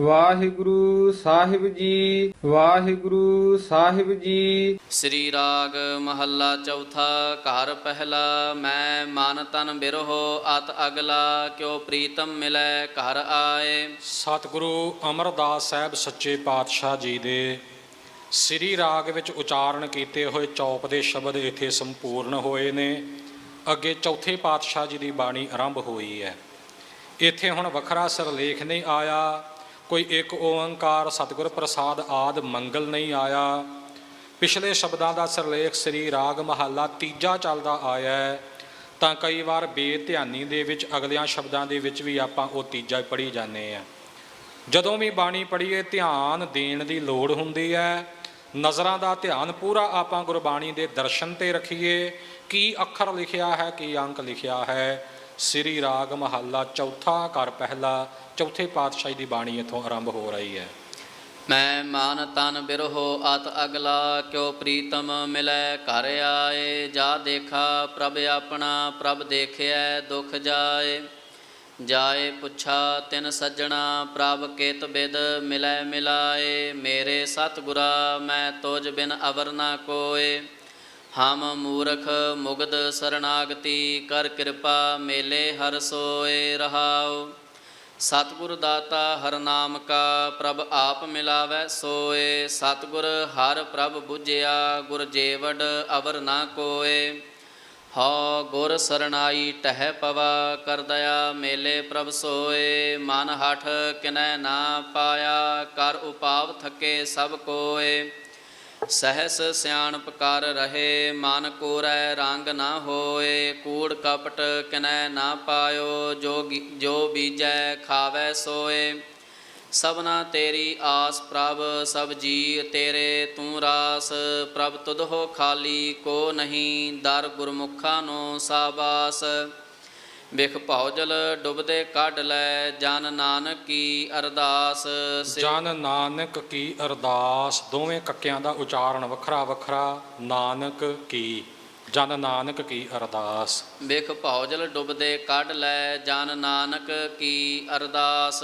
ਵਾਹਿਗੁਰੂ ਸਾਹਿਬ ਜੀ ਵਾਹਿਗੁਰੂ ਸਾਹਿਬ ਜੀ। ਸ੍ਰੀ ਰਾਗ ਮਹੱਲਾ ਚੌਥਾ ਘਰ ਪਹਿਲਾ ਮੈਂ ਮਨ ਤਨ ਬਿਰਹੋ ਅਤ ਅਗਲਾ ਕਿਉ ਪ੍ਰੀਤਮ ਮਿਲੈ ਘਰ ਆਏ। ਸਤਿਗੁਰੂ ਅਮਰਦਾਸ ਸਾਹਿਬ ਸੱਚੇ ਪਾਤਸ਼ਾਹ ਜੀ ਦੇ ਸ੍ਰੀ ਰਾਗ ਵਿੱਚ ਉਚਾਰਨ ਕੀਤੇ ਹੋਏ ਚੌਪ ਦੇ ਸ਼ਬਦ ਇੱਥੇ ਸੰਪੂਰਨ ਹੋਏ ਨੇ। ਅੱਗੇ ਚੌਥੇ ਪਾਤਸ਼ਾਹ ਜੀ ਦੀ ਬਾਣੀ ਆਰੰਭ ਹੋਈ ਹੈ। ਇੱਥੇ ਹੁਣ ਵੱਖਰਾ ਸਿਰਲੇਖ ਨਹੀਂ ਆਇਆ। ਕੋਈ ਇੱਕ ਓੰਕਾਰ, ਸਤਿਗੁਰ ਪ੍ਰਸਾਦ ਆਦ ਮੰਗਲ ਨਹੀਂ ਆਇਆ। ਪਿਛਲੇ ਸ਼ਬਦਾਂ ਦਾ ਸਿਰਲੇਖ ਸ੍ਰੀ ਰਾਗ ਮਹੱਲਾ ਤੀਜਾ ਚੱਲਦਾ ਆਇਆ ਤਾਂ ਕਈ ਵਾਰ ਬੇਧਿਆਨੀ ਦੇ ਵਿੱਚ, ਅਗਲਿਆਂ ਸ਼ਬਦਾਂ ਦੇ ਵਿੱਚ ਵੀ ਆਪਾਂ ਉਹ ਤੀਜਾ ਪੜ੍ਹੀ ਜਾਂਦੇ ਆ ਜਦੋਂ ਵੀ ਬਾਣੀ ਪੜ੍ਹੀਏ, ਧਿਆਨ ਦੇਣ ਦੀ ਲੋੜ ਹੁੰਦੀ ਹੈ। ਨਜ਼ਰਾਂ ਦਾ ਧਿਆਨ ਪੂਰਾ ਆਪਾਂ ਗੁਰਬਾਣੀ ਦੇ ਦਰਸ਼ਨ ਤੇ ਰੱਖੀਏ। ਕੀ ਅੱਖਰ ਲਿਖਿਆ ਹੈ, ਕੀ ਅੰਕ ਲਿਖਿਆ ਹੈ। ਸ੍ਰੀ ਰਾਗ ਮਹੱਲਾ ਚੌਥਾ ਕਰ ਪਹਿਲਾ, ਚੌਥੇ ਪਾਤਸ਼ਾਹੀ ਦੀ ਬਾਣੀ ਇੱਥੋਂ ਆਰੰਭ ਹੋ ਰਹੀ ਹੈ। ਮੈਂ ਮਾਨ ਤਨ ਬਿਰਹੋ ਅਤ ਅਗਲਾ, ਕਿਉ ਪ੍ਰੀਤਮ ਮਿਲੈ ਘਰ ਆਏ, ਜਾ ਦੇਖਾ ਪ੍ਰਭ ਆਪਣਾ, ਪ੍ਰਭ ਦੇਖਿਐ ਦੁਖ ਜਾਏ। ਜਾਏ ਪੁੱਛਾ ਤਿਨ ਸੱਜਣਾ, ਪ੍ਰਭ ਕੇਤ ਬਿਦ ਮਿਲੈ ਮਿਲਾਏ। ਮੇਰੇ ਸਤਿਗੁਰਾ, ਮੈਂ ਤੋਜ ਬਿਨ ਅਵਰ ਨਾ ਕੋਏ। ਹਮ ਮੂਰਖ ਮੁਗਦ ਸਰਨਾਗਤੀ ਕਰ ਕਿਰਪਾ ਮੇਲੇ ਹਰ ਸੋਏ ਰਹਾਉ। ਸਤਿਗੁਰ ਦਾਤਾ ਹਰ ਨਾਮ ਕਾ ਪ੍ਰਭ ਆਪ ਮਿਲਾਵੈ ਸੋਏ। ਸਤਿਗੁਰ ਹਰ ਪ੍ਰਭ 부ਝਿਆ ਗੁਰ ਜੇਵਡ ਅਵਰ ਨਾ ਕੋਏ। ਹਉ ਗੁਰ ਸਰਣਾਈ ਟਹਿ ਪਵਾ ਕਰ ਦਇਆ ਮੇਲੇ ਪ੍ਰਭ ਸੋਏ। ਮਨ ਹਠ ਕਿਨੈ ਨਾ ਪਾਇਆ ਕਰ ਉਪਾਵ ਥਕੇ ਸਭ ਕੋਏ। ਸਹਸ ਸਿਆਣਪ ਕਰ ਰਹੇ, ਮਨ ਕੋਰੈ ਰੰਗ ਨਾ ਹੋਏ, ਕੂੜ ਕਪਟ ਕਿਨੈ ਨਾ ਪਾਇਓ, ਜੋ ਜੋ ਬੀਜੈ ਖਾਵੈ ਸੋਏ। ਸਭਨਾ ਤੇਰੀ ਆਸ ਪ੍ਰਭ, ਸਭ ਜੀ ਤੇਰੇ ਤੂੰ ਰਾਸ, ਪ੍ਰਭ ਤੁਧ ਹੋ ਖਾਲੀ, ਕੋ ਨਹੀਂ, ਦਰ ਗੁਰਮੁਖਾਂ ਨੂੰ ਸਾਬਾਸ। ਵਿਖ ਭੌਜਲ ਡੁੱਬਦੇ ਕੱਢ ਲੈ ਜਨ ਨਾਨਕ ਕੀ ਅਰਦਾਸ ਜਨ ਨਾਨਕ ਕੀ ਅਰਦਾਸ ਦੋਵੇਂ ਕੱਕਿਆਂ ਦਾ ਉਚਾਰਨ ਵੱਖਰਾ ਵੱਖਰਾ ਨਾਨਕ ਕੀ ਜਨ ਨਾਨਕ ਕੀ ਅਰਦਾਸ। ਵਿਖ ਭੌਜਲ ਡੁੱਬਦੇ ਕੱਢ ਲੈ ਜਨ ਨਾਨਕ ਕੀ ਅਰਦਾਸ